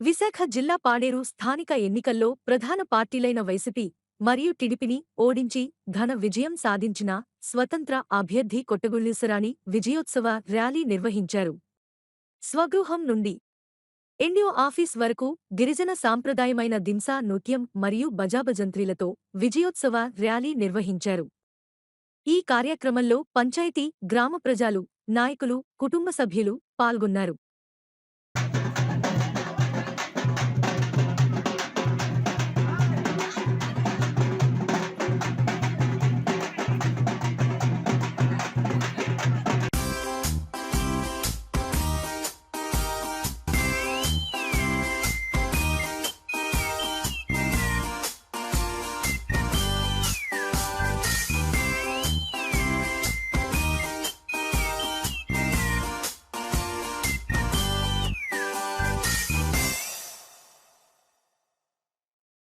విశాఖ జిల్లా పాడేరు స్థానిక ఎన్నికల్లో ప్రధాన పార్టీలైన వైసీపీ మరియు టిడిపిని ఓడించి ఘన విజయం సాధించిన స్వతంత్ర అభ్యర్థి కొట్టగుళ్ళీసరాణి విజయోత్సవ ర్యాలీ నిర్వహించారు. స్వగృహం నుండి ఎన్డీఓ ఆఫీస్ వరకు గిరిజన సాంప్రదాయమైన దింసా నృత్యం మరియు బజాబజంత్రీలతో విజయోత్సవ ర్యాలీ నిర్వహించారు. ఈ కార్యక్రమంలో పంచాయతీ గ్రామ ప్రజలు నాయకులు కుటుంబ సభ్యులు పాల్గొన్నారు.